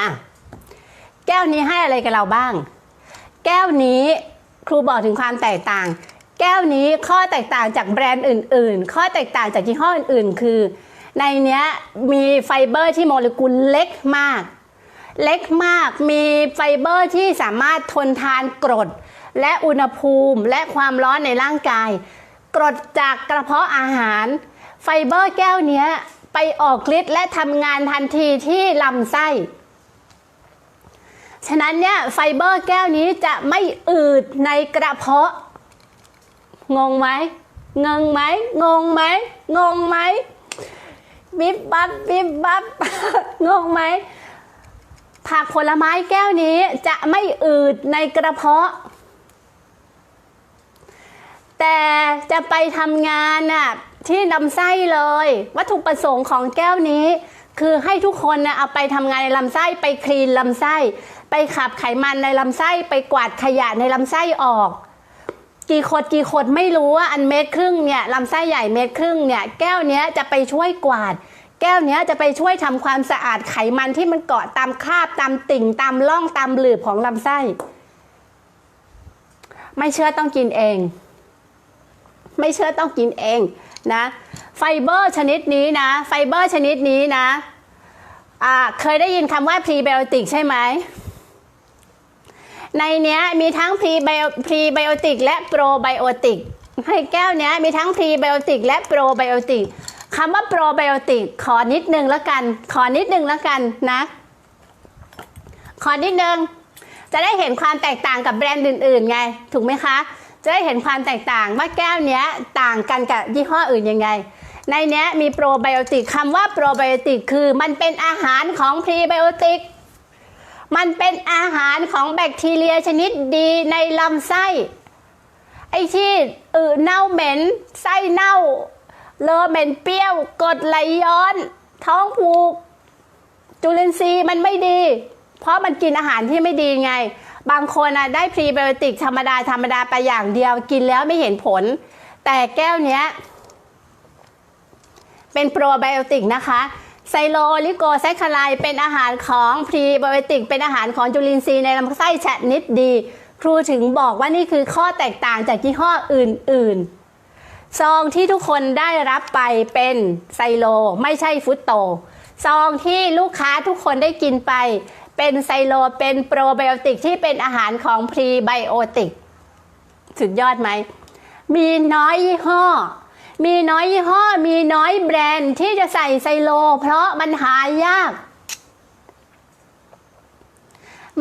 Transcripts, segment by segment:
อะแก้วนี้ให้อะไรกับเราบ้าง แก้วนี้ครูบอกถึงความแตกต่าง แก้วนี้ข้อแตกต่างจากแบรนด์อื่น ๆ ข้อแตกต่างจากยี่ห้ออื่น ๆ คือ ในเนี้ยมีไฟเบอร์ที่โมเลกุลเล็กมาก เล็กมากมีไฟเบอร์ที่สามารถทนทานกรด และอุณหภูมิและความร้อนในร่างกาย กรดจากกระเพาะอาหาร ไฟเบอร์แก้วเนี้ยไปออกฤทธิ์และทำงานทันทีที่ลำไส้ ฉะนั้นเนี่ยไฟเบอร์แก้วนี้จะไม่อืดในกระเพาะ งงไหมงงไหมงงไหมงงไหมบิบบับบิบบับงงไหมผักผลไม้แก้วนี้จะไม่อืดในกระเพาะ แต่จะไปทำงานน่ะที่ลำไส้เลย วัตถุประสงค์ของแก้วนี้ คือให้ทุกคนนะเอาไปทำงานในลำไส้ไปคลีนลำไส้ ไปขับไขมันในลำไส้ไปกวาดขยะในลำไส้ออก กี่ขดกี่ขดไม่รู้ว่าอันเม็ดครึ่งเนี่ยลำไส้ใหญ่เม็ดครึ่งเนี่ยแก้วเนี้ยจะไปช่วยกวาด แก้วเนี้ยจะไปช่วยทำความสะอาดไขมันที่มันเกาะตามคราบตามติ่งตามร่องตามหลืบของลำไส้ ไม่เชื่อต้องกินเอง ไม่เชื่อต้องกินเองนะไฟเบอร์ชนิดนี้นะ ไฟเบอร์ชนิดนี้นะอ่าเคยได้ยินคำว่าพรีไบโอติกใช่ไหม ในเนี้ยมีทั้งพรีไบพรีไบโอติกและโปรไบโอติกให้แก้วเนี้ยมีทั้งพรีไบโอติกและโปรไบโอติกคำว่าโปรไบโอติกขอนิดนึงแล้วกัน ขอนิดนึงแล้วกันนะ ขอนิดนึง จะได้เห็นความแตกต่างกับแบรนด์อื่น ๆ ไง ถูกไหมคะ จะได้เห็นความแตกต่างว่าแก้วเนี้ยต่างกันกับยี่ห้ออื่นยังไง ในเนี้ยมีโปรไบโอติกคำว่าโปรไบโอติกคือมันเป็นอาหารของพรีไบโอติก มันเป็นอาหารของแบคทีเรียชนิดดีในลำไส้ ไอ้ที่อืเน่าเหม็น ไส้เน่า เลอเหม็นเปรี้ยวกดไหลย้อน ท้องผูก จุลินทรีย์มันไม่ดี เพราะมันกินอาหารที่ไม่ดีไง บางคนอะได้พรีไบโอติกธรรมดาธรรมดาไปอย่างเดียวกินแล้วไม่เห็นผล แต่แก้วเนี้ย เป็นโปรไบโอติกนะคะ ไซโลลิโกไซคลายเป็นอาหารของพรีไบโอติก เป็นอาหารของจุลินทรีย์ในลำไส้ชนิดดี ครูถึงบอกว่านี่คือข้อแตกต่างจากยี่ห้ออื่น ๆ ซองที่ทุกคนได้รับไปเป็นไซโลไม่ใช่ฟุตโต ซองที่ลูกค้าทุกคนได้กินไป เป็นไซโลเป็นโปรไบโอติกที่เป็นอาหารของพรีไบโอติก สุดยอดไหม มีน้อยยี่ห้อ มีน้อยยี่ห้อ มีน้อยแบรนด์ที่จะใส่ไซโล เพราะมันหายาก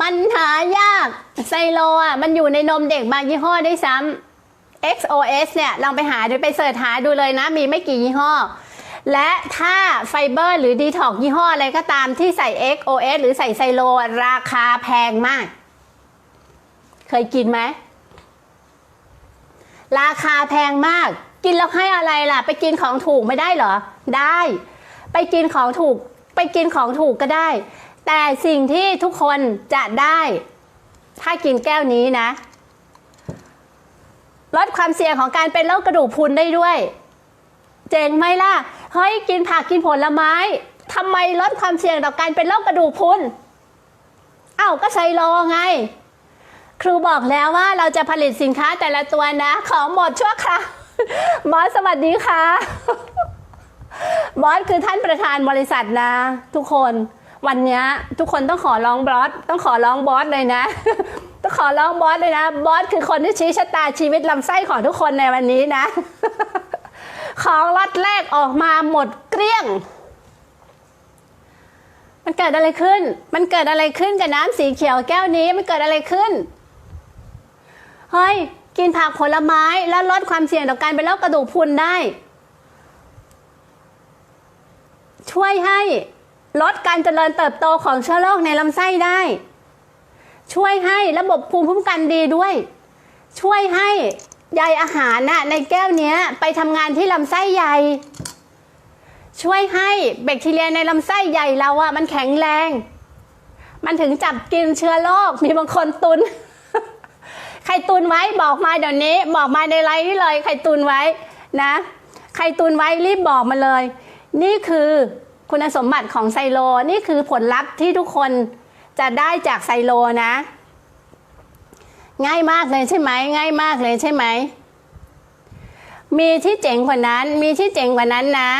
มันหายากไซโลอะมันอยู่ในนมเด็กบางยี่ห้อได้ซ้ำ XOS เนี่ยลองไปหาดูไปเสิร์ชหาดูเลยนะ มีไม่กี่ยี่ห้อ และถ้าไฟเบอร์หรือดีท็อกยี่ห้ออะไรก็ตามที่ใส่ XOS หรือใส่ไซโล ราคาแพงมาก เคยกินไหมราคาแพงมาก กินแล้วให้อะไรล่ะ ไปกินของถูกไม่ได้เหรอ ได้ ไปกินของถูก ไปกินของถูกก็ได้ แต่สิ่งที่ทุกคนจะได้ ถ้ากินแก้วนี้นะ ลดความเสี่ยงของการเป็นโรคกระดูกพรุนได้ด้วย เจ๋งไหมล่ะ เฮ้ยกินผักกินผลไม้ทำไมลดความเสี่ยงต่อการเป็นโรคกระดูกพรุนเอ้าก็ไซโลไงครูบอกแล้วว่าเราจะผลิตสินค้าแต่ละตัวนะ ของหมดชั่วคราว บอสสวัสดีค่ะบอสคือท่านประธานบริษัทนะ ทุกคนวันนี้ทุกคนต้องขอร้องบอสต้องขอร้องบอสเลยนะ ต้องขอร้องบอสเลยนะ บอสคือคนที่ชี้ชะตาชีวิตลำไส้ของทุกคนในวันนี้นะ ของล็อตแรกออกมาหมดเกลี้ยง มันเกิดอะไรขึ้น มันเกิดอะไรขึ้นกับน้ำสีเขียวแก้วนี้มันเกิดอะไรขึ้นเฮ้ย กินผักผลไม้แล้วลดความเสี่ยงต่อการเป็นโรคกระดูกพรุนได้ ช่วยให้ลดการเจริญเติบโตของเชื้อโรคในลำไส้ได้ ช่วยให้ระบบภูมิคุ้มกันดีด้วย ช่วยให้ใยอาหารน่ะในแก้วเนี้ยไปทำงานที่ลำไส้ใหญ่ ช่วยให้แบคทีเรียในลำไส้ใหญ่เราอะมันแข็งแรง มันถึงจับกินเชื้อโรคมีบางคนตุน รตุนไว้บอกมาเดี๋ยวนี้ บอกมาในไลน์นี่เลย ใครตุนไว้นะ ใครตุนไว้รีบบอกมาเลย นี่คือคุณสมบัติของไซโล นี่คือผลลัพธ์ที่ทุกคนจะได้จากไซโลนะ ง่ายมากเลยใช่ไหมง่ายมากเลยใช่ไหมมีที่เจ๋งกว่านั้น มีที่เจ๋งกว่านั้นนะ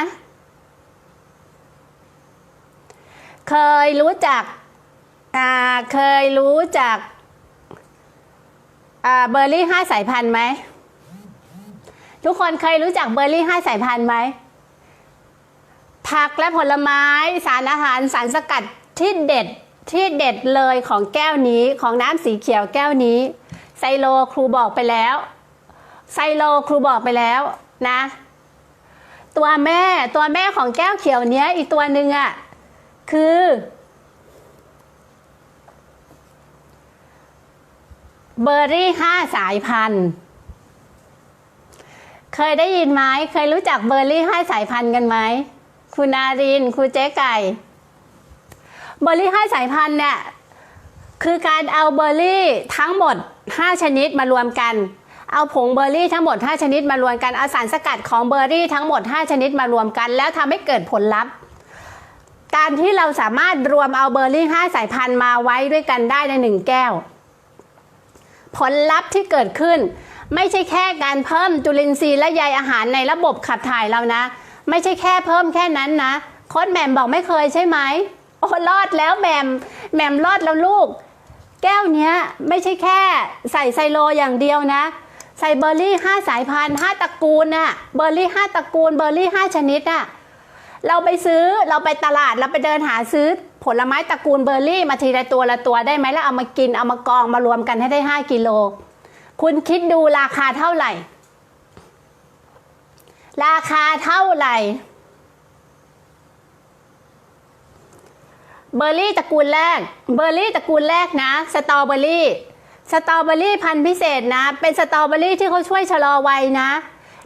เคยรู้จัก อ่า เคยรู้จัก เบอร์รี่ห้าสายพันธุ์ไหม ทุกคนเคยรู้จักเบอร์รี่ห้าสายพันธุ์ไหม ผักและผลไม้สารอาหารสารสกัดที่เด็ดที่เด็ดเลยของแก้วนี้ของน้ำสีเขียวแก้วนี้ ไซโลครูบอกไปแล้ว ไซโลครูบอกไปแล้วนะ ตัวแม่ตัวแม่ของแก้วเขียวเนี้ยอีกตัวหนึ่งอะ่ะคือ เบอร์รี่ห้าสายพันธุ์ เคยได้ยินไหมเคยรู้จักเบอร์รี่ห้าสายพันธุ์กันไหมคุณนารินคุณเจ๊ไก่ เบอร์รี่ห้าสายพันธุ์เนี่ยคือการเอาเบอร์รี่ทั้งหมด 5 ชนิดมารวมกัน เอาผงเบอร์รี่ทั้งหมด 5 ชนิดมารวมกันเอาสารสกัดของเบอร์รี่ทั้งหมด 5 ชนิดมารวมกัน แล้วทำให้เกิดผลลัพธ์ การที่เราสามารถรวมเอาเบอร์รี่ 5 สายพันธุ์มาไว้ด้วยกันได้ในหนึ่งแก้ว ผลลัพธ์ที่เกิดขึ้น ไม่ใช่แค่การเพิ่มจุลินทรีย์และใยอาหารในระบบขับถ่ายเรานะ ไม่ใช่แค่เพิ่มแค่นั้นนะโค้ดแหม่มบอกไม่เคยใช่ไหมโอ้รอดแล้วแหม่มแหม่มรอดแล้วลูก แก้วเนี้ยไม่ใช่แค่ใส่ไซโลอย่างเดียวนะใส่เบอร์รี่ห้าสายพันธุ์ห้าตระกูลน่ะเบอร์รี่ห้าตระกูลเบอร์รี่ห้าชนิดน่ะ เราไปซื้อเราไปตลาดเราไปเดินหาซื้อผลไม้ตระกูลเบอร์รี่มาทีละตัวละตัวได้ไหมแล้วเอามากินเอามากองมารวมกันให้ได้ห้ากิโล คุณคิดดูราคาเท่าไหร่ ราคาเท่าไหร่ เบอร์รี่ตระกูลแรก เบอร์รี่ตระกูลแรกนะ สตรอเบอร์รี่ สตรอเบอร์รี่พันธุ์พิเศษนะ เป็นสตรอเบอร์รี่ที่เขาช่วยชะลอวัยนะ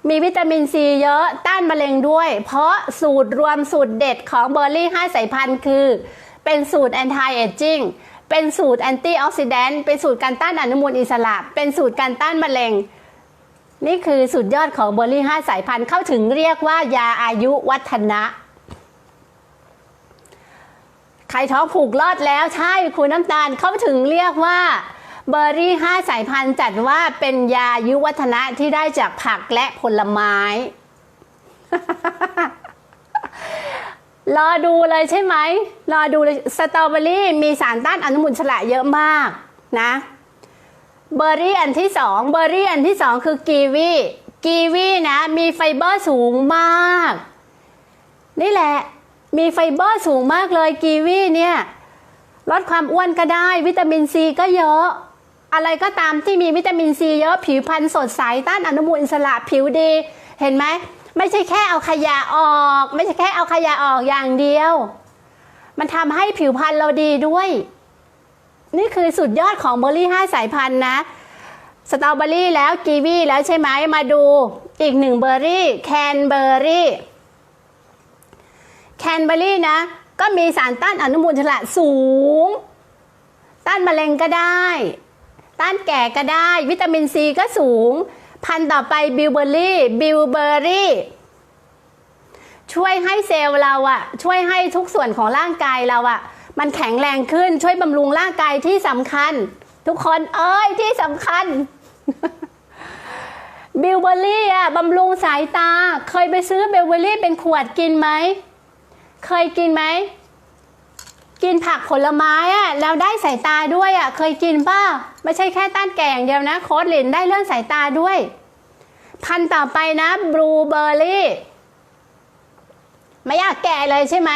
มีวิตามินซีเยอะต้านมะเร็งด้วย เพราะสูตรรวมสูตรเด็ดของเบอร์รี่ 5 สายพันธุ์คือ เป็นสูตร anti aging เป็นสูตร anti oxidant เป็นสูตรการต้านอนุมูลอิสระ เป็นสูตรการต้านมะเร็ง นี่คือสุดยอดของเบอร์รี่ 5 สายพันธุ์เข้าถึงเรียกว่ายาอายุวัฒนะใครท้องผูกรอดแล้วใช่คุณน้ำตาลเข้าถึงเรียกว่า เบอร์รี่ห้าสายพันธุ์จัดว่าเป็นยายุวัฒนะที่ได้จากผักและผลไม้ รอดูเลยใช่ไหม รอดูเลยสตรอเบอรี่มีสารต้านอนุมูลอิสระเยอะมากนะ เบอร์รี่อันที่สองเบอร์รี่อันที่สองคือกีวีกีวีนะมีไฟเบอร์สูงมาก นี่แหละ มีไฟเบอร์สูงมากเลยกีวีเนี่ยลดความอ้วนก็ได้วิตามินซีก็เยอะ อะไรก็ตามที่มีวิตามินซีเยอะผิวพรรณสดใสต้านอนุมูลอิสระผิวดี เห็นไหมไม่ใช่แค่เอาขยะออก ไม่ใช่แค่เอาขยะออกอย่างเดียว มันทำให้ผิวพรรณเราดีด้วย นี่คือสุดยอดของเบอร์รี่ห้าสายพันธุ์นะสตรอเบอรี่แล้วกีวีแล้วใช่ไหมมาดูอีกหนึ่งเบอร์รี่แคนเบอร์รี่แคนเบอร์รี่นะ ก็มีสารต้านอนุมูลอิสระสูง ต้านมะเร็งก็ได้ ต้านแก่ก็ได้ วิตามินซีก็สูง พันต่อไปบิวเบอร์รี่บิวเบอร์รี่ช่วยให้เซลล์เราอะช่วยให้ทุกส่วนของร่างกายเราอะมันแข็งแรงขึ้นช่วยบำรุงร่างกายที่สำคัญ ทุกคนเอ้ยที่สำคัญบิวเบอร์รี่อะบำรุงสายตา เคยไปซื้อบิวเบอร์รี่เป็นขวดกินไหม เคยกินไหม กินผักผลไม้อะแล้วได้สายตาด้วยอะเคยกินป่ะไม่ใช่แค่ต้านแก่อย่างเดียวนะ โค้ดลินได้เรื่องสายตาด้วย พันต่อไปนะบลูเบอร์รี่ไม่อยากแก่เลยใช่ไหม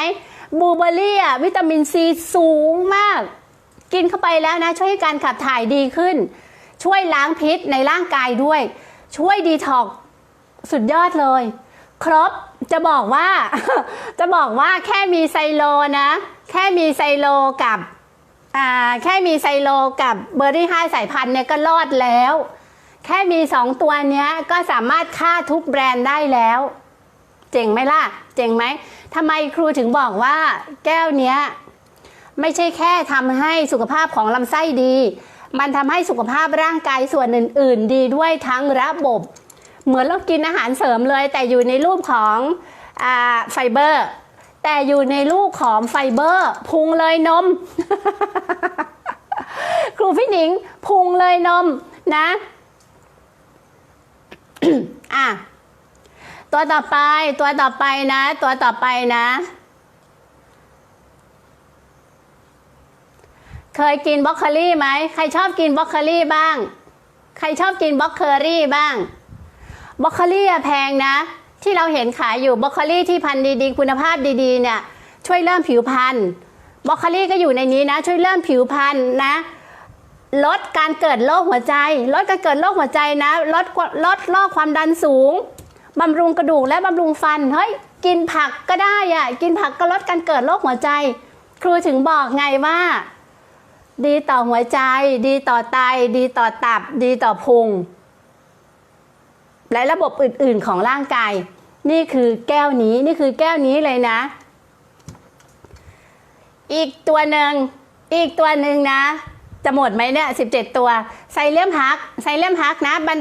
บลูเบอร์รี่อะวิตามินซีสูงมาก กินเข้าไปแล้วนะ ช่วยให้การขับถ่ายดีขึ้น ช่วยล้างพิษในร่างกายด้วย ช่วยดีท็อกสุดยอดเลย ครบ จะบอกว่า จะบอกว่าแค่มีไซโลนะ แค่มีไซโลกับแค่มีไซโลกับเบอร์รี่ห้าสายพันธุ์เนี่ยก็รอดแล้ว แค่มีสองตัวเนี้ยก็สามารถฆ่าทุกแบรนด์ได้แล้ว เจ๋งไหมล่ะ เจ๋งไหมทำไมครูถึงบอกว่าแก้วเนี้ยไม่ใช่แค่ทำให้สุขภาพของลำไส้ดี มันทำให้สุขภาพร่างกายส่วนอื่น ๆ ดีด้วยทั้งระบบ เหมือนเรากินอาหารเสริมเลย แต่อยู่ในรูปของอไฟเบอร์ แต่อยู่ในลูกของไฟเบอร์พุงเลยนม ครูพี่หนิงพุงเลยนมนะอะตัวต่อไปตัวต่อไปนะ ตัวต่อไปนะ เคยกินบล็อกโคลี่ไหมใครชอบกินบล็อกโคลี่บ้าง ใครชอบกินบล็อกเคอรี่บ้าง บล็อกโคลี่แพงนะ ที่เราเห็นขายอยู่บล็อกโคลี่ที่พันธุ์ดีๆ คุณภาพดีๆเนี่ยช่วยเริ่มผิวพรรณบล็อกโคลี่ก็อยู่ในนี้นะ ช่วยเริ่มผิวพรรณนะลดการเกิดโรคหัวใจ ลดการเกิดโรคหัวใจนะ ลดลดโรคความดันสูง บำรุงกระดูกและบำรุงฟัน เฮ้ย กินผักก็ได้อะกินผักก็ลดการเกิดโรคหัวใจ ครูถึงบอกไงว่า ดีต่อหัวใจ ดีต่อไต ดีต่อตับ ดีต่อพุง และระบบอื่นๆของร่างกาย นี่คือแก้วนี้นี่คือแก้วนี้เลยนะ อีกตัวหนึ่งอีกตัวหนึ่งนะ จะหมดไหมเนี่ยสิบเจ็ดตัวไซเลียมฮักไซเลียมฮักนะบรร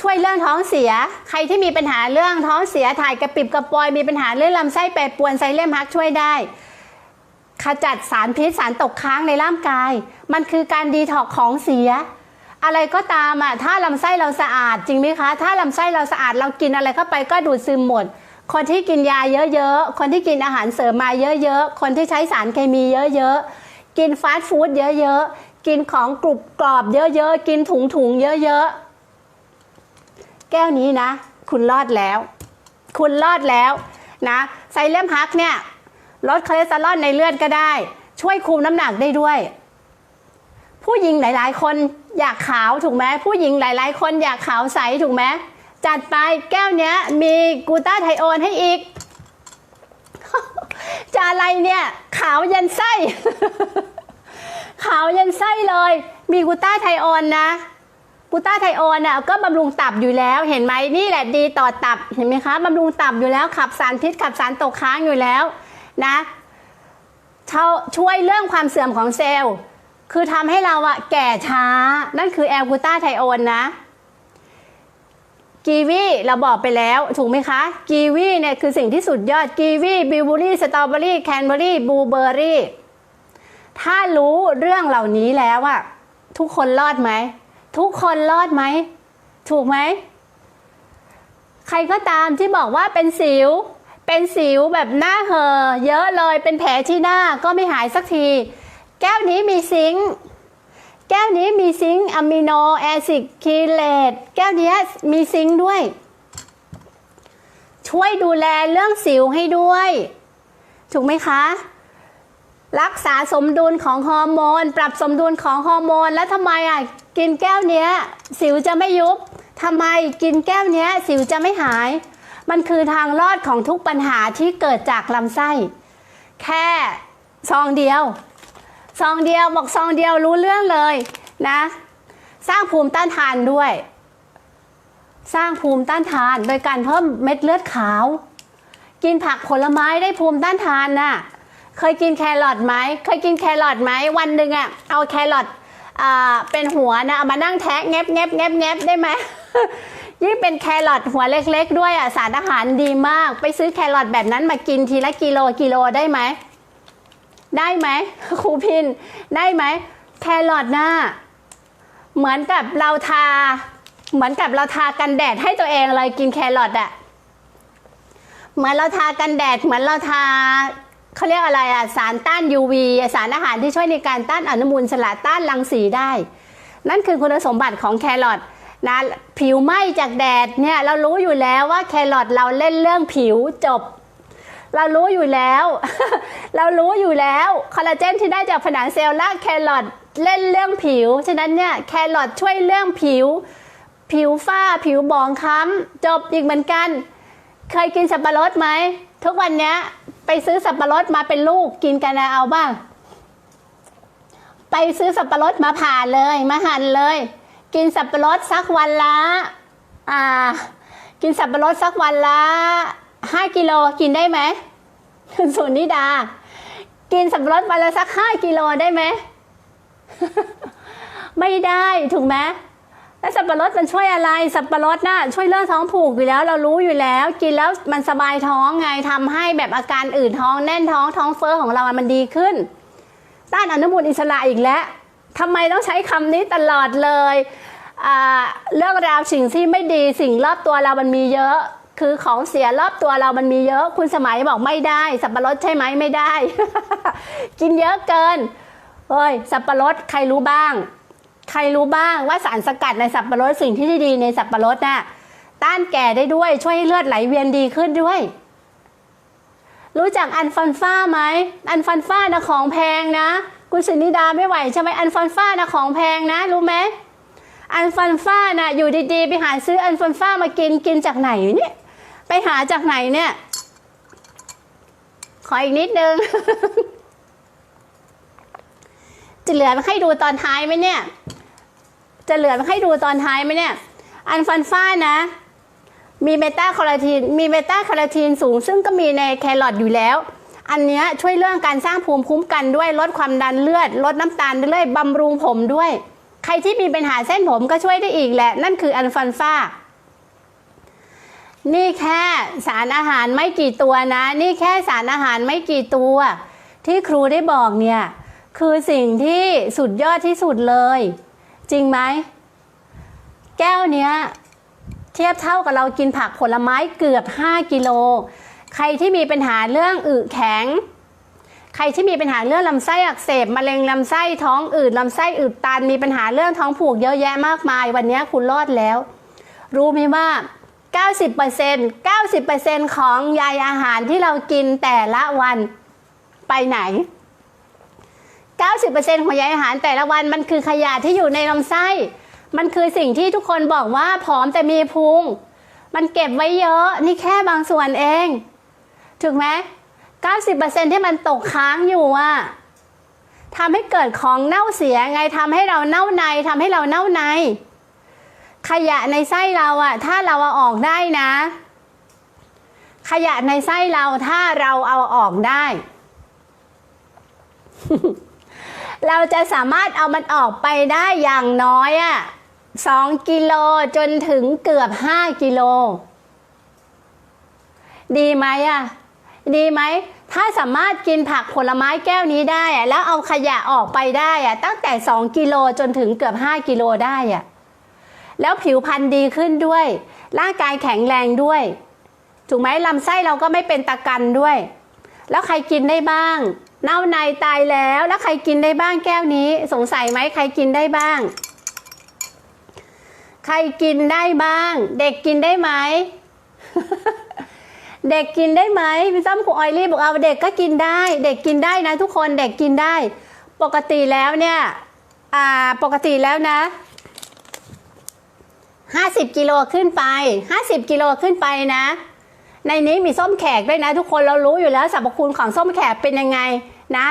ช่วยเรื่องท้องเสีย ใครที่มีปัญหาเรื่องท้องเสียถ่ายกระปิบกระปอยมีปัญหาเรื่องลำไส้แปรปวนไซเลียมฮักช่วยได้ขจัดสารพิษสารตกค้างในร่างกาย มันคือการดีท็อกของเสีย อะไรก็ตามอะถ้าลำไส้เราสะอาดจริงไหมคะ ถ้าลำไส้เราสะอาดเรากินอะไรเข้าไปก็ดูดซึมหมด คนที่กินยาเยอะๆ คนที่กินอาหารเสริมมาเยอะๆ คนที่ใช้สารเคมีเยอะๆ กินฟาสต์ฟู้ดเยอะๆ กินของกรุบกรอบเยอะๆ กินถุงๆเยอะๆ แก้วนี้นะ คุณรอดแล้ว คุณรอดแล้วนะไซเลียมฮักเนี่ยลดคอเลสเตอรอลในเลือดก็ได้ ช่วยคุมน้ำหนักได้ด้วย ผู้หญิงหลาย ๆ คน อยากขาวถูกไหมผู้หญิงหลาย ๆ คนอยากขาวใสถูกไหมจัดไปแก้วเนี้ยมีกูต้าไทโอนให้อีก จะอะไรเนี่ยขาวยันไส้ ขาวยันไส้เลย มีกูต้าไทโอนนะกูต้าไทโอนอะก็บำรุงตับอยู่แล้วเห็นไหมนี่แหละดีต่อตับเห็นไหมคะบำรุงตับอยู่แล้วขับสารพิษขับสารตกค้างอยู่แล้วนะช่วยเรื่องความเสื่อมของเซลล์ คือทำให้เราอะแก่ช้า นั่นคือแอลกูตาไทโอนนะ กีวีเราบอกไปแล้ว ถูกไหมคะ กีวีเนี่ยคือสิ่งที่สุดยอด กีวีบิวเบอรี่ สตรอเบอรี่ แคนเบอรี่ บลูเบอรี่ ถ้ารู้เรื่องเหล่านี้แล้วอะทุกคนรอดไหม ทุกคนรอดไหม ถูกไหม ใครก็ตามที่บอกว่าเป็นสิว เป็นสิวแบบหน้าเห่อเยอะเลย เป็นแผลที่หน้าก็ไม่หายสักที แก้วนี้มีซิงค์แก้วนี้มีซิงค์อะมิโนแอซิดคีเลตแก้วนี้มีซิงค์ด้วย ช่วยดูแลเรื่องสิวให้ด้วย ถูกไหมคะ รักษาสมดุลของฮอร์โมน ปรับสมดุลของฮอร์โมน แล้วทำไมอะกินแก้วเนี้ย สิวจะไม่ยุบทำไมกินแก้วเนี้ย สิวจะไม่หาย มันคือทางรอดของทุกปัญหาที่เกิดจากลำไส้ แค่ซองเดียว ซองเดียวบอกซองเดียวรู้เรื่องเลยนะ สร้างภูมิต้านทานด้วย สร้างภูมิต้านทานโดยการเพิ่มเม็ดเลือดขาว กินผักผลไม้ได้ภูมิต้านทานน่ะเคยกินแครอทไหมเคยกินแครอทไหมวันหนึ่งอะเอาแครอทเป็นหัวนะเอามานั่งแทะแงบแงบแงบแงบได้ไหมยิ่งเป็นแครอทหัวเล็ก ๆ ด้วยอะสารอาหารดีมาก ไปซื้อแครอทแบบนั้นมากินทีละกิโลกิโลได้ไหม ได้ไหมครูพินได้ไหมแครอทหน่ะเหมือนกับเราทา เหมือนกับเราทากันแดดให้ตัวเองเลยกินแครอทอะเหมือนเราทากันแดด เหมือนเราทาเขาเรียกอะไรอะสารต้าน UV สารอาหารที่ช่วยในการต้านอนุมูลสระต้านรังสีได้ นั่นคือคุณสมบัติของแครอทนะผิวไหม้จากแดดเนี่ยเรารู้อยู่แล้วว่าแครอทเราเล่นเรื่องผิวจบ เรารู้อยู่แล้ว เรารู้อยู่แล้วคอลลาเจนที่ได้จากผนังเซลล์และแครอทเล่นเรื่องผิว ฉะนั้นเนี่ยแครอทช่วยเรื่องผิว ผิวฝ้าผิวบองคล้ำจบอีกเหมือนกัน เคยกินสับปะรดไหม ทุกวันเนี้ยไปซื้อสับปะรดมาเป็นลูกกินกันนะเอาบ้าง ไปซื้อสับปะรดมาผ่าเลยมาหั่นเลย กินสับปะรดสักวันละ อ่า กินสับปะรดสักวันละ ห้ากิโลกินได้ไหมคุณสุนิดา กินสับปะรดวันละสักห้ากิโลได้ไหม ไม่ได้ถูกไหมแล้วสับปะรดมันช่วยอะไร สับปะรดน่ะช่วยเรื่องท้องผูกอยู่แล้ว เรารู้อยู่แล้ว กินแล้วมันสบายท้องไงทำให้แบบอาการอื่นท้องแน่นท้องท้องเฟ้อของเรามันดีขึ้น ต้านอนุมูลอิสระอีกแล้วทำไมต้องใช้คำนี้ตลอดเลยเรื่องราวสิ่งที่ไม่ดีสิ่งรอบตัวเรามันมีเยอะ คือของเสียรอบตัวเรามันมีเยอะ คุณสมัยบอกไม่ได้ สับปะรดใช่ไหมไม่ได้ กินเยอะเกินเฮ้ย สับปะรดใครรู้บ้าง ใครรู้บ้างว่าสารสกัดในสับปะรดสิ่งที่ดีในสับปะรดน่ะต้านแก่ได้ด้วยช่วยให้เลือดไหลเวียนดีขึ้นด้วย รู้จักอันฟันฟ้าไหมอันฟันฟ้านะของแพงนะคุณสินิดาไม่ไหวใช่ไหมอันฟันฟ้านะของแพงนะ รู้ไหมอันฟันฟ้านะอยู่ดีๆ ไปหาซื้ออันฟันฟ้ามากินกินจากไหนเนี่ย ไปหาจากไหนเนี่ย ขออีกนิดนึง จะเหลือมาให้ดูตอนท้ายไหมเนี่ย จะเหลือมาให้ดูตอนท้ายไหมเนี่ย อันฟันฟ้านะ มีเบต้าคาโรทีน มีเบต้าคาโรทีนสูง ซึ่งก็มีในแครอทอยู่แล้ว อันนี้ช่วยเรื่องการสร้างภูมิคุ้มกันด้วย ลดความดันเลือด ลดน้ำตาลด้วยบำรุงผมด้วย ใครที่มีปัญหาเส้นผมก็ช่วยได้อีกแหละ นั่นคืออันฟันฟ้า นี่แค่สารอาหารไม่กี่ตัวนะ นี่แค่สารอาหารไม่กี่ตัว ที่ครูได้บอกเนี่ย คือสิ่งที่สุดยอดที่สุดเลย จริงไหม แก้วเนี้ย เทียบเท่ากับเรากินผักผลไม้เกือบ 5 กิโล ใครที่มีปัญหาเรื่องอึแข็ง ใครที่มีปัญหาเรื่องลำไส้อักเสบมะเร็งลำไส้ท้องอืดลำไส้อืดตัน มีปัญหาเรื่องท้องผูกเยอะแยะมากมาย วันนี้คุณรอดแล้ว รู้ไหมว่า 90% 90%ของใยอาหารที่เรากินแต่ละวันไปไหน 90%ของใยอาหารแต่ละวันมันคือขยะที่อยู่ในลำไส้ มันคือสิ่งที่ทุกคนบอกว่าผอมแต่มีพุง มันเก็บไว้เยอะนี่แค่บางส่วนเอง ถูกไหม 90%ที่มันตกค้างอยู่อะทำให้เกิดของเน่าเสียไงทำให้เราเน่าในทำให้เราเน่าใน ขยะในไส้เราอะถ้าเราเอาออกได้นะ ขยะในไส้เราถ้าเราเอาออกได้ เราจะสามารถเอามันออกไปได้อย่างน้อยอะสองกิโลจนถึงเกือบห้ากิโล ดีไหมอะดีไหม ถ้าสามารถกินผักผลไม้แก้วนี้ได้อะแล้วเอาขยะออกไปได้อะตั้งแต่2กิโลจนถึงเกือบ5กิโลได้อะ แล้วผิวพรรณดีขึ้นด้วย ร่างกายแข็งแรงด้วย ถูกไหมลำไส้เราก็ไม่เป็นตะกันด้วย แล้วใครกินได้บ้าง เน่าในตายแล้วแล้วใครกินได้บ้างแก้วนี้ สงสัยไหมใครกินได้บ้าง ใครกินได้บ้าง เด็กกินได้ไหมเด็กกินได้ไหมพี่ซ้ำครูออยลี่บอกเอาเด็กก็กินได้ เด็กกินได้นะทุกคนเด็กกินได้ ปกติแล้วเนี่ย อ่าปกติแล้วนะ 50กิโลขึ้นไป 50กิโลขึ้นไปนะ ในนี้มีส้มแขกด้วยนะ ทุกคนเรารู้อยู่แล้วสรรพคุณของส้มแขกเป็นยังไงนะ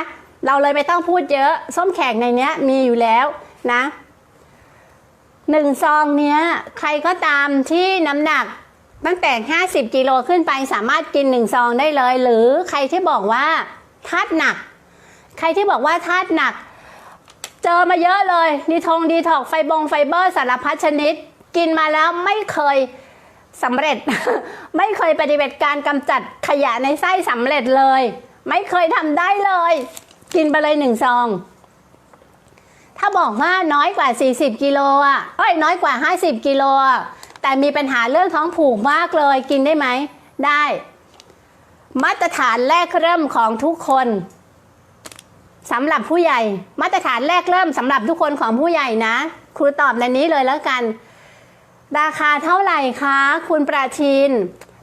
เราเลยไม่ต้องพูดเยอะ ส้มแขกในนี้มีอยู่แล้วนะหนึ่งซองเนี้ยใครก็ตามที่น้ำหนักตั้งแต่ 50กิโลขึ้นไปสามารถกินหนึ่งซองได้เลย หรือใครที่บอกว่าธาตุหนัก ใครที่บอกว่าธาตุหนัก เจอมาเยอะเลยดีทงดีถอกไฟบงไฟเบอร์สารพัดชนิด กินมาแล้วไม่เคยสำเร็จ ไม่เคยปฏิบัติการกำจัดขยะในไส้สำเร็จเลย ไม่เคยทำได้เลย กินไปเลยหนึ่งซอง ถ้าบอกว่าน้อยกว่า 40 กิโลอะเอ้ยน้อยกว่า 50 กิโลแต่มีปัญหาเรื่องท้องผูกมากเลยกินได้ไหม ได้ มาตรฐานแรกเริ่มของทุกคนสำหรับผู้ใหญ่ มาตรฐานแรกเริ่มสำหรับทุกคนของผู้ใหญ่นะ ครูตอบในนี้เลยแล้วกัน ราคาเท่าไหร่คะ คุณประทิน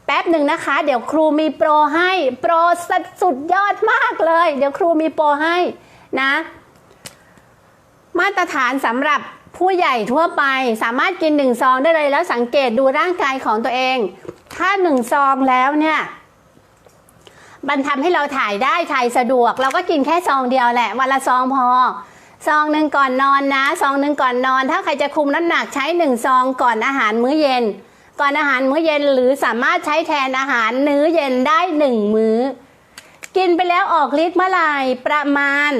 แป๊บหนึ่งนะคะ เดี๋ยวครูมีโปรให้ โปรสุดยอดมากเลย เดี๋ยวครูมีโปรให้นะ มาตรฐานสำหรับผู้ใหญ่ทั่วไปสามารถกินหนึ่งซองได้เลยแล้วสังเกตดูร่างกายของตัวเอง ถ้าหนึ่งซองแล้วเนี่ยมันทำให้เราถ่ายได้ถ่ายสะดวก เราก็กินแค่ซองเดียวแหละ วันละซองพอ ซองหนึ่งก่อนนอนนะซองหนึ่งก่อนนอน ถ้าใครจะคุมน้ำหนักใช้หนึ่งซองก่อนอาหารมื้อเย็น ก่อนอาหารมื้อเย็นหรือสามารถใช้แทนอาหารมื้อเย็นได้หนึ่งมื้อ กินไปแล้วออกฤทธิ์เมื่อไหร่ประมาณ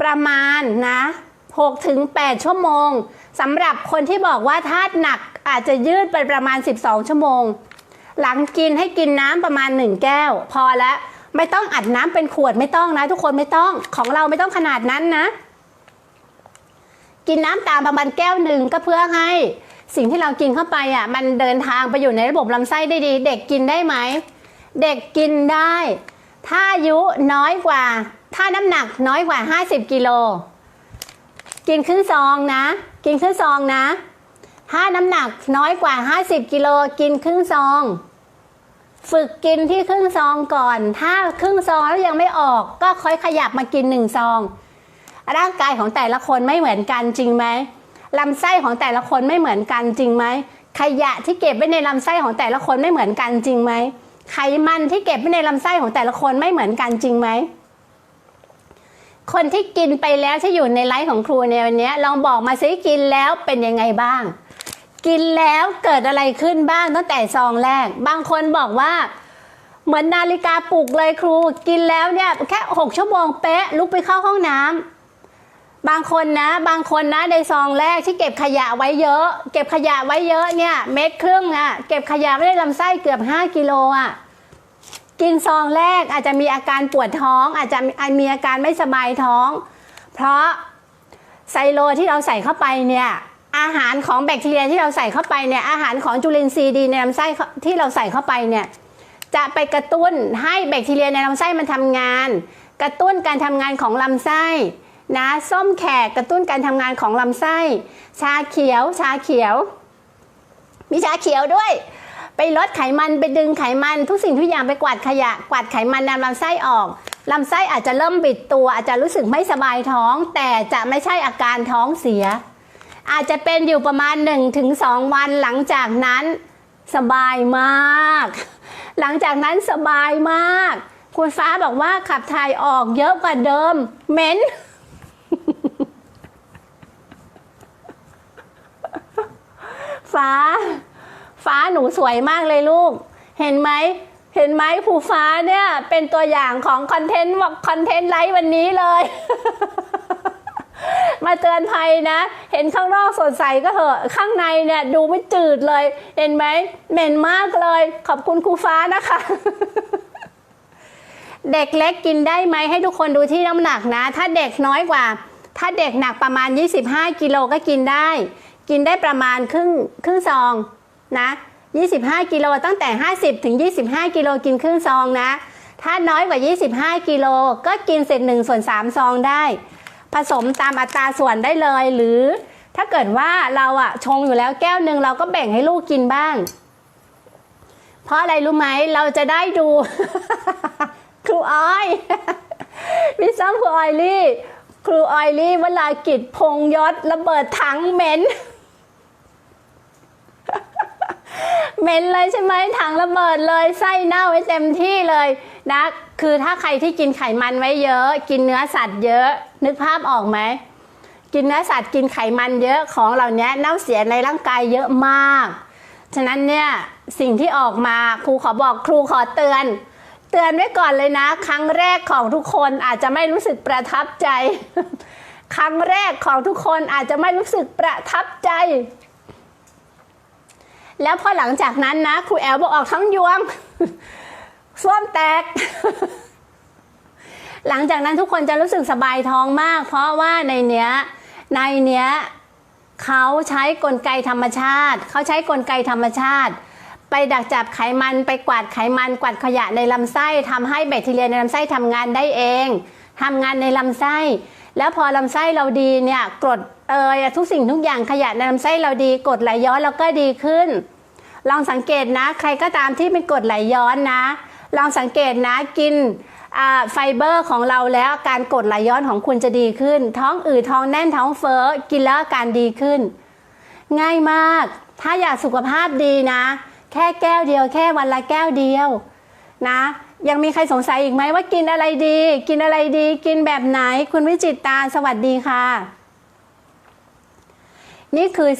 ประมาณนะ6ถึง8ชั่วโมงสำหรับคนที่บอกว่าธาตุหนักอาจจะยืดไปประมาณ 12 ชั่วโมง หลังกินให้กินน้ำประมาณ 1 แก้ว พอแล้วไม่ต้องอัดน้ำเป็นขวดไม่ต้องนะ ทุกคนไม่ต้องของเราไม่ต้องขนาดนั้นนะ กินน้ำตามประมาณแก้วหนึ่งก็เพื่อให้สิ่งที่เรากินเข้าไปอะมันเดินทางไปอยู่ในระบบลำไส้ได้ดี เด็กกินได้ไหม เด็กกินได้ ถ้าอายุน้อยกว่า ถ้าน้ำหนักน้อยกว่า 50กิโลกินครึ่งซองนะ กินครึ่งซองนะ ถ้าน้ำหนักน้อยกว่า 50กิโลกินครึ่งซอง ฝึกกินที่ครึ่งซองก่อน ถ้าครึ่งซองแล้วยังไม่ออก ก็ค่อยขยับมากินหนึ่งซอง ร่างกายของแต่ละคนไม่เหมือนกันจริงไหมลำไส้ของแต่ละคนไม่เหมือนกันจริงไหมขยะที่เก็บไว้ในลำไส้ของแต่ละคนไม่เหมือนกันจริงไหมไขมันที่เก็บไว้ในลำไส้ของแต่ละคนไม่เหมือนกันจริงไหมคนที่กินไปแล้วที่อยู่ในไลฟ์ของครูในวันนี้ลองบอกมาซิกินแล้วเป็นยังไงบ้าง กินแล้วเกิดอะไรขึ้นบ้างตั้งแต่ซองแรก บางคนบอกว่า เหมือนนาฬิกาปลุกเลยครู กินแล้วเนี่ยแค่หกชั่วโมงเป๊ะลุกไปเข้าห้องน้ำ บางคนนะ บางคนนะในซองแรกที่เก็บขยะไว้เยอะ เก็บขยะไว้เยอะเนี่ย เม็ดครึ่งอะเก็บขยะไว้ในลำไส้เกือบ 5 กิโลอะกินซองแรกอาจจะมีอาการปวดท้อง อาจจะมีอาการไม่สบายท้อง เพราะไซโลที่เราใส่เข้าไปเนี่ยอาหารของแบคทีเรียที่เราใส่เข้าไปเนี่ยอาหารของจุลินทรีย์ดีในลำไส้ที่เราใส่เข้าไปเนี่ยจะไปกระตุ้นให้แบคทีเรียในลำไส้มันทำงาน กระตุ้นการทำงานของลำไส้ นะส้มแขกกระตุ้นการทำงานของลำไส้ ชาเขียว ชาเขียว มีชาเขียวด้วย ไปลดไขมันไปดึงไขมันทุกสิ่งทุกอย่างไปกวาดขยะ กวาดไขมันนำลำไส้ออกลำไส้อาจจะเริ่มบิดตัว อาจจะรู้สึกไม่สบายท้อง แต่จะไม่ใช่อาการท้องเสีย อาจจะเป็นอยู่ประมาณ 1-2 วันหลังจากนั้นสบายมาก หลังจากนั้นสบายมาก คุณฟ้าบอกว่าขับถ่ายออกเยอะกว่าเดิมเหม็น ฟ้า ฟ้าหนูสวยมากเลยลูก เห็นไหม เห็นไหมภูฟ้าเนี่ย เป็นตัวอย่างของคอนเทนต์บอกคอนเทนต์ไลฟ์วันนี้เลย มาเตือนภัยนะ เห็นข้างนอกสดใสก็เถอะข้างในเนี่ย ดูไม่จืดเลย เห็นไหมเหม็นมากเลย ขอบคุณครูฟ้านะคะ เด็กเล็กกินได้ไหมให้ทุกคนดูที่น้ำหนักนะ ถ้าเด็กน้อยกว่า ถ้าเด็กหนักประมาณ 25 กิโลก็กินได้ กินได้ประมาณครึ่งครึ่งซองนะ25 กิโลตั้งแต่ 50 ถึง 25 กิโลกินครึ่งซองนะ ถ้าน้อยกว่า 25 กิโลก็กินเศษหนึ่งส่วน3ซองได้ ผสมตามอัตราส่วนได้เลยหรือ ถ้าเกิดว่าเราอะชงอยู่แล้วแก้วหนึ่งเราก็แบ่งให้ลูกกินบ้าง เพราะอะไรรู้ไหมเราจะได้ดู ครูอ้อยวิซัมครูออยลี่ ครูออยลี่เวลากิจพงยศระเบิดถังเหม็นเหม็นเลยใช่ไหมถังระเบิดเลยไส้เน่าไว้เต็มที่เลยนะคือถ้าใครที่กินไขมันไว้เยอะ กินเนื้อสัตว์เยอะ นึกภาพออกไหมกินเนื้อสัตว์กินไขมันเยอะของเหล่านี้เน่าเสียในร่างกายเยอะมาก ฉะนั้นเนี่ยสิ่งที่ออกมาครูขอบอกครูขอเตือน ตือนไว้ก่อนเลยนะ ครั้งแรกของทุกคนอาจจะไม่รู้สึกประทับใจ ครั้งแรกของทุกคนอาจจะไม่รู้สึกประทับใจ แล้วพอหลังจากนั้นนะครูแอลบอกออกทั้งยวงส้วมแตก หลังจากนั้นทุกคนจะรู้สึกสบายท้องมาก เพราะว่าในเนี้ยในเนี้ยเขาใช้กลไกธรรมชาติ เขาใช้กลไกธรรมชาติ ดักจับไขมันไปกวาดไขมันกวาดขยะในลำไส้ทำให้แบคทีเรียในลำไส้ทำงานได้เองทำงานในลำไส้ แล้วพอลำไส้เราดีเนี่ยกรดเอ่ยทุกสิ่งทุกอย่างขยะในลำไส้เราดีกรดไหลย้อนเราก็ดีขึ้น ลองสังเกตนะ ใครก็ตามที่เป็นกรดไหลย้อนนะ ลองสังเกตนะกินไฟเบอร์ของเราแล้วการกรดไหลย้อนของคุณจะดีขึ้น ท้องอืดท้องแน่นท้องเฟ้อกินแล้วอาการดีขึ้น ง่ายมาก ถ้าอยากสุขภาพดีนะ แค่แก้วเดียว แค่วันละแก้วเดียวนะ ยังมีใครสงสัยอีกไหมว่ากินอะไรดี กินอะไรดี กินแบบไหน คุณวิจิตตาสวัสดีค่ะ นี่คือ